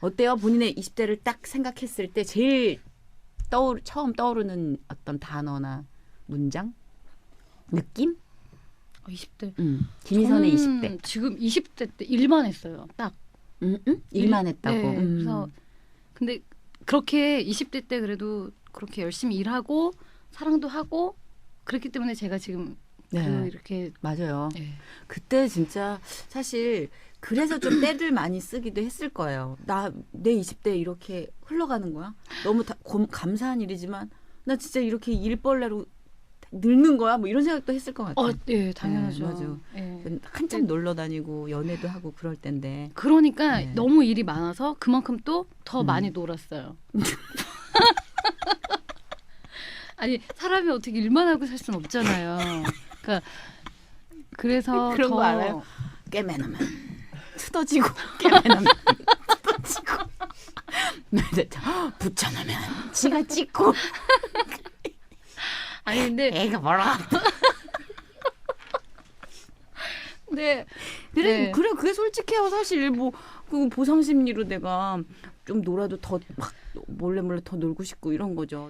어때요? 본인의 20대를 딱 생각했을 때 제일 떠오르 처음 떠오르는 어떤 단어나 문장? 느낌? 어, 20대. 음. 김희선의 저는 20대. 지금 20대 때 일만 했어요. 딱. 음, 음? 일만 했다고. 네, 음. 그래서 근데 그렇게 20대 때 그래도 그렇게 열심히 일하고 사랑도 하고 그렇기 때문에 제가 지금 그 네. 이렇게 맞아요. 네. 그때 진짜 사실 그래서 좀 때를 많이 쓰기도 했을 거예요. 나 내 20대 이렇게 흘러가는 거야? 너무 다, 고- 감사한 일이지만 나 진짜 이렇게 일벌레로 늙는 거야? 뭐 이런 생각도 했을 것 같아요. 어, 네, 당연하죠. 네, 맞아. 네. 한참 놀러 다니고 연애도 하고 그럴 텐데. 그러니까 네. 너무 일이 많아서 그만큼 또더 음. 많이 놀았어요. 아니 사람이 어떻게 일만 하고 살 수는 없잖아요. 그러니까 그래서 그런 더거 알아요? 깨매놓으면 뜯어지고 깨매놓으면 뜯어지고 붙여놓으면 지가 찍고 아니 근데 애가 뭐라 근데 그래 네. 그래 그게 솔직해요 사실 뭐 그 보상 심리로 내가 좀 놀아도 더 막 몰래 몰래 더 놀고 싶고 이런 거죠.